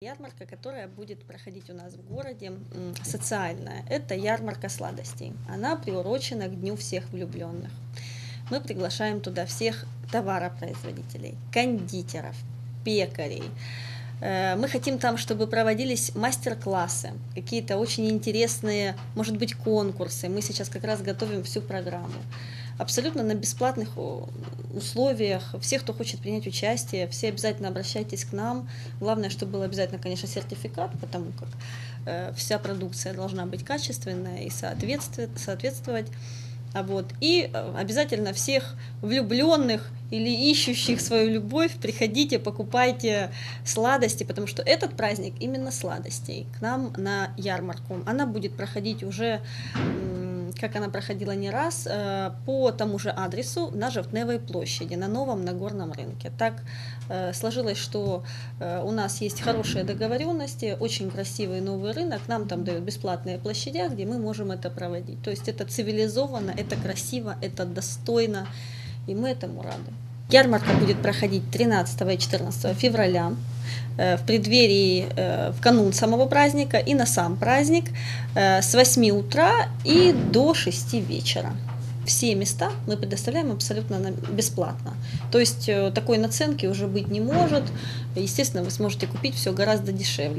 Ярмарка, которая будет проходить у нас в городе, социальная, это ярмарка сладостей. Она приурочена к Дню всех влюбленных. Мы приглашаем туда всех товаропроизводителей, кондитеров, пекарей. Э, Мы хотим там, чтобы проводились мастер-классы, какие-то очень интересные, может быть, конкурсы. Мы сейчас как раз готовим всю программу. Абсолютно на бесплатных условиях. Все, кто хочет принять участие, все обязательно обращайтесь к нам. Главное, чтобы был обязательно, конечно, сертификат, потому как э, вся продукция должна быть качественная и соответствовать. соответствовать. А вот. И э, обязательно всех влюбленных или ищущих свою любовь, приходите, покупайте сладости, потому что этот праздник именно сладостей к нам на ярмарку. Она будет проходить уже, как она проходила не раз, э, по тому же адресу на Жовтневой площади, на новом Нагорном рынке. Так э, сложилось, что э, у нас есть хорошие договоренности, очень красивый новый рынок, нам там дают бесплатные площадя, где мы можем это проводить. То есть это цивилизованно, это красиво, это достойно, и мы этому рады. Ярмарка будет проходить 13 и 14 февраля э, в преддверии, э, в канун самого праздника и на сам праздник э, с 8 утра и до 6 вечера. Все места мы предоставляем абсолютно бесплатно. То есть такой наценки уже быть не может. Естественно, вы сможете купить все гораздо дешевле.